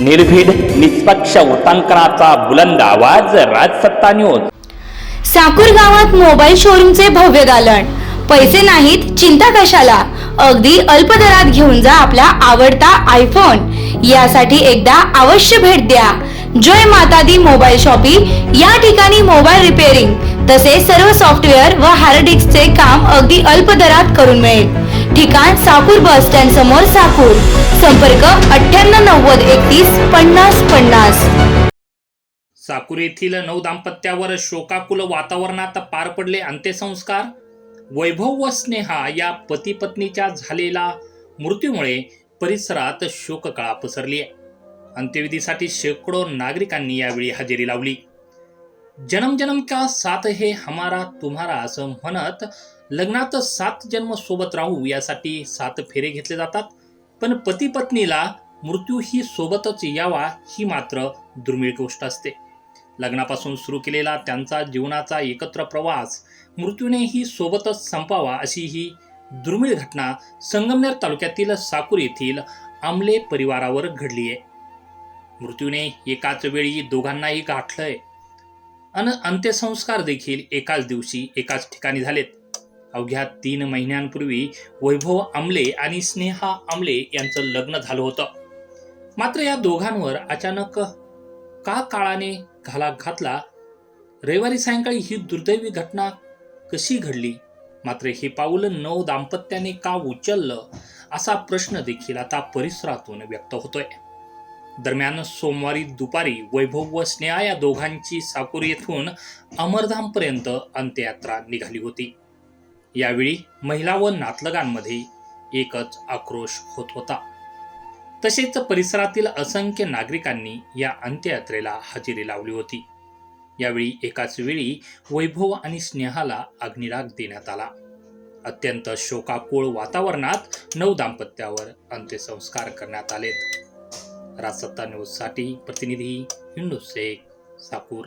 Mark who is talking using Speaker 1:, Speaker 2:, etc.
Speaker 1: निर्भीड निष्पक्ष वृत्तांकनाचा बुलंद आवाज राजसत्ता न्यूज.
Speaker 2: साकूर गावात मोबाईल शोरूमचे भव्य दालन पैसे नाहीत चिंता कशाला? अगदी अल्प दरात घेऊन जा आपला आवडता आयफोन यासाठी एकदा अवश्य भेट द्या. जय माता दी मोबाईल शॉपी। या ठिकाणी मोबाईल रिपेअरिंग तसेच सर्व सॉफ्टवेअर व हार्ड डिस्कचे काम अगदी अल्प दरात करून मिळेल. ठिकाण साकूर बस स्टँड समोर साकूर. संपर्क अठ्ठ्याण्णव नव्वद एकतीस पन्नास पन्नास.
Speaker 1: साकूर येथील नऊ दाम्पत्यावर शोकाकुल वातावरणात पार पडले अंत्यसंस्कार. वैभव व स्नेहा या पती पत्नीच्या झालेला मृत्यूमुळे परिसरात शोककळा पसरली आहे. अंत्यविधीसाठी शेकडो नागरिकांनी यावेळी हजेरी लावली. जन्म जन्म का साथ हे हमारा तुम्हारा असं म्हणत लग्नात सात जन्म सोबत राहू यासाठी सात फेरे घेतले जातात. पण पती पत्नीला मृत्यू ही सोबतच यावा ही मात्र दुर्मिळ गोष्ट असते. लग्नापासून सुरू केलेला त्यांचा जीवनाचा एकत्र प्रवास मृत्यूनेही सोबतच संपावा अशी ही दुर्मिळ घटना संगमनेर तालुक्यातील साकूर येथील आमले परिवारावर घडली आहे मृत्यूने एकाच वेळी दोघांनाही गाठलंय. अन अंत्यसंस्कार देखील एकाच दिवशी एकाच ठिकाणी झालेत. अवघ्या तीन महिन्यांपूर्वी वैभव आमले आणि स्नेहा आमले यांचं लग्न झालं होतं. मात्र या दोघांवर अचानक का काळाने घाला घातला? रविवारी सायंकाळी ही दुर्दैवी घटना कशी घडली? मात्र हे पाऊल नऊ दाम्पत्याने का उचललं? असा प्रश्न देखील आता परिसरातून व्यक्त होतोय. दरम्यान सोमवारी दुपारी वैभव व स्नेहा या दोघांची साकूर येथून अमरधामपर्यंत अंत्ययात्रा निघाली होती. यावेळी महिला व नातलगांमध्ये एकच आक्रोश होत होता. तसेच परिसरातील असंख्य नागरिकांनी या अंत्ययात्रेला हजेरी लावली होती. यावेळी एकाच वेळी वैभव आणि स्नेहाला अग्निराग देण्यात आला. अत्यंत शोकाकुळ वातावरणात नऊ दाम्पत्यावर अंत्यसंस्कार करण्यात आलेत. राजसत्ता न्यूजसाठी प्रतिनिधी हिंदू शेख साकूर.